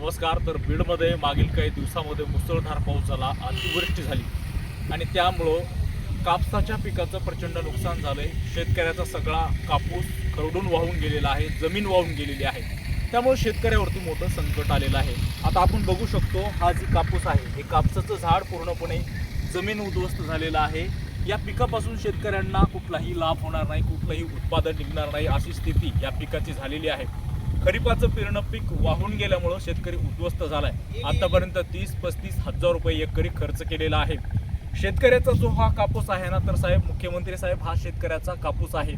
नमस्कार तर बीडमध्ये मागील काही दिवसामध्ये मुसळधार पाऊस झाला अतिवृष्टी झाली. आणि त्यामुळं कापसाच्या पिकाचं प्रचंड नुकसान झालं आहे शेतकऱ्याचा सगळा कापूस खरडून वाहून गेलेला आहे जमीन वाहून गेलेली आहे. त्यामुळे शेतकऱ्यावरती मोठं संकट आलेलं आहे. आता आपण बघू शकतो हा जी कापूस आहे हे कापसाचं झाड पूर्णपणे जमीन उद्ध्वस्त झालेलं आहे. या पिकापासून शेतकऱ्यांना कुठलाही लाभ होणार नाही कुठलंही उत्पादन निघणार नाही अशी स्थिती या पिकाची झालेली आहे. खरीपाचं पेरणं पीक वाहून गेल्यामुळं शेतकरी उद्ध्वस्त झालाय. आतापर्यंत तीस पस्तीस हजार रुपये एकरी खर्च केलेला आहे. शेतकऱ्याचा जो हा कापूस आहे ना तर साहेब मुख्यमंत्री साहेब हा शेतकऱ्याचा कापूस आहे.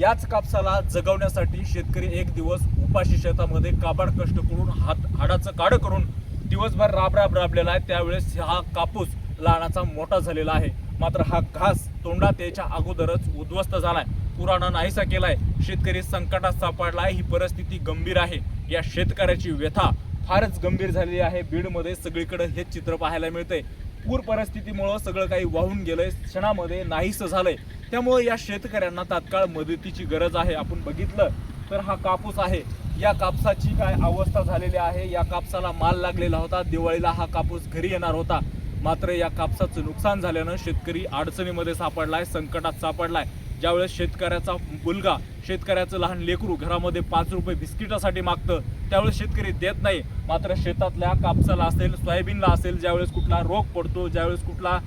याच कापसाला जगवण्यासाठी शेतकरी एक दिवस उपाशी शेतामध्ये काबाड कष्ट करून हात हाडाचं काढ करून दिवसभर राबराब राबलेला आहे. त्यावेळेस हा कापूस लहानाचा मोठा झालेला आहे. मात्र हा घास तोंडात याच्या अगोदरच उद्ध्वस्त झालाय. पुराणा नाहीसा केलाय. शेतकरी संकटात सापडलाय. ही परिस्थिती गंभीर आहे. या शेतकऱ्याची व्यथा फारच गंभीर झालेली आहे. बीडमध्ये सगळीकडे हेच चित्र पाहायला मिळतंय. पूर परिस्थितीमुळं सगळं काही वाहून गेलंय. क्षणामध्ये नाहीसं झालंय. त्यामुळे या शेतकऱ्यांना तात्काळ मदतीची गरज आहे. आपण बघितलं तर हा कापूस आहे. या कापसाची काय अवस्था झालेली आहे? या कापसाला माल लागलेला होता. दिवाळीला हा कापूस घरी येणार होता. मात्र या कापसाचं नुकसान झाल्यानं शेतकरी अडचणीमध्ये सापडलाय संकटात सापडलाय. ज्यावेळेस शेतकऱ्याचा मुलगा शेतकऱ्याचं लहान लेकरू घरामध्ये पाच रुपये बिस्किटासाठी मागतं त्यावेळेस शेतकरी देत नाही. मात्र शेतातल्या कापसाला असेल सोयाबीनला असेल ज्यावेळेस कुठला रोग पडतो ज्यावेळेस कुठला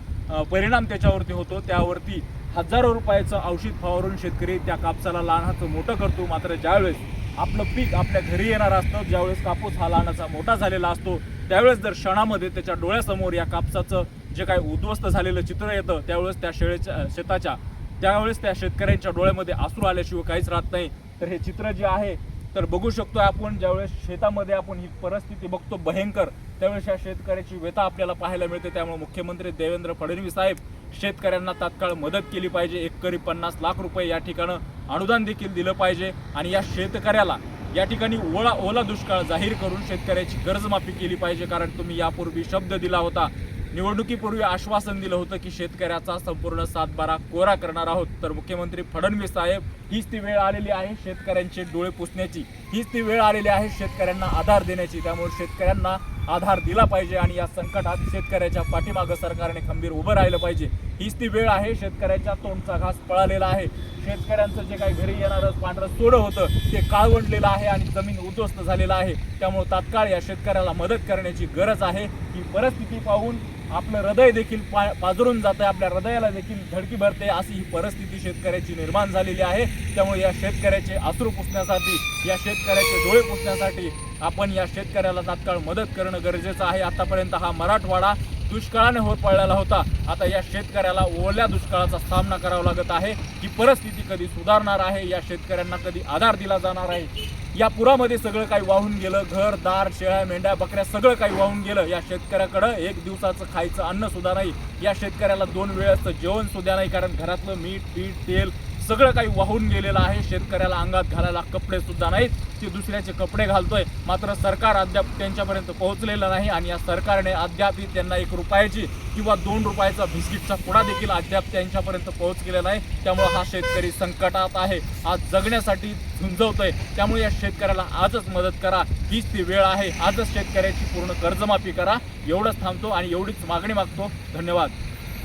परिणाम त्याच्यावरती होतो त्यावरती हजारो रुपयाचं औषध फवारून शेतकरी त्या कापसाला लहानाचं मोठं करतो. मात्र ज्यावेळेस आपलं पीक आपल्या घरी येणार असतं ज्यावेळेस कापूस हा लहानाचा मोठा झालेला असतो त्यावेळेस जर क्षणामध्ये त्याच्या डोळ्यासमोर या कापसाचं जे काही उद्ध्वस्त झालेलं चित्र येतं त्यावेळेस त्या शेळेच्या शेताच्या त्यावेळेस त्या शेतकऱ्यांच्या डोळ्यामध्ये आसरू आल्याशिवाय काहीच राहत नाही तर हे चित्र जे आहे तर बघू शकतो आपण ज्यावेळेस शेतामध्ये आपण ही परिस्थिती बघतो भयंकर त्यावेळेस या शेतकऱ्याची व्यथा आपल्याला पाहायला मिळते. त्यामुळे मुख्यमंत्री देवेंद्र फडणवीस साहेब शेतकऱ्यांना तात्काळ मदत केली पाहिजे. एकरी पन्नास लाख रुपये या ठिकाणं अनुदान देखील दिलं पाहिजे आणि या शेतकऱ्याला या ठिकाणी ओला ओला दुष्काळ जाहीर करून शेतकऱ्याची कर्जमाफी केली पाहिजे कारण तुम्ही यापूर्वी शब्द दिला होता निवडणुकीपूर्वी आश्वासन दिलं होतं की शेतकऱ्याचा संपूर्ण सातबारा कोरा करणार आहोत. तर मुख्यमंत्री फडणवीस साहेब हीच ती वेळ आलेली आहे शेतकऱ्यांचे डोळे पुसण्याची. हीच ती वेळ आलेली आहे शेतकऱ्यांना आधार देण्याची. त्यामुळे शेतकऱ्यांना आधार दिला पाहिजे आणि या संकटात शेतकऱ्याच्या पाठीमागं सरकारने खंबीर उभं राहिलं पाहिजे. हीच ती वेळ आहे शेतकऱ्याच्या तोंडचा घास पळालेला आहे. शेतकऱ्यांचं जे काही घरी येणारं पांढरं सोडं होतं ते काळवंडलेलं आहे आणि जमीन उद्ध्वस्त झालेलं आहे. त्यामुळे तात्काळ या शेतकऱ्याला मदत करण्याची गरज आहे. ही परिस्थिती पाहून आपलं हृदय देखील पा पाजरून जात आहे आपल्या हृदयाला देखील धडकी भरते अशी ही परिस्थिती शेतकऱ्याची निर्माण झालेली आहे. त्यामुळे या शेतकऱ्याचे आसरू पुसण्यासाठी या शेतकऱ्याचे डोळे पुसण्यासाठी आपण या शेतकऱ्याला तात्काळ मदत करणं गरजेचं आहे. आतापर्यंत हा मराठवाडा दुष्काळाने होत पडलेला होता. आता या शेतकऱ्याला ओल्या दुष्काळाचा सामना करावा लागत आहे. ही परिस्थिती कधी सुधारणार आहे? या शेतकऱ्यांना कधी आधार दिला जाणार आहे? या पुरामध्ये सगळं काही वाहून गेलं. घर दार शेळ्या मेंढ्या बकऱ्या सगळं काही वाहून गेलं. या शेतकऱ्याकडं एक दिवसाचं खायचं अन्न सुद्धा नाही. या शेतकऱ्याला दोन वेळेचं जेवण सुद्धा नाही. कारण घरातलं मीठ पीठ तेल सगळं काही वाहून गेलेलं आहे. शेतकऱ्याला अंगात घालायला कपडे सुद्धा नाहीत. ते दुसऱ्याचे कपडे घालतोय. मात्र सरकार अद्याप त्यांच्यापर्यंत पोहोचलेलं नाही आणि या सरकारने अद्यापही त्यांना एक रुपयाची किंवा दोन रुपयाचा बिस्किटचा पुडा देखील अद्याप त्यांच्यापर्यंत पोहोचलेला नाही. त्यामुळे हा शेतकरी संकटात आहे. आज जगण्यासाठी झुंजवतोय. त्यामुळे या शेतकऱ्याला आजच मदत करा. हीच ती वेळ आहे. आजच शेतकऱ्याची पूर्ण कर्जमाफी करा. एवढंच थांबतो आणि एवढीच मागणी मागतो. धन्यवाद.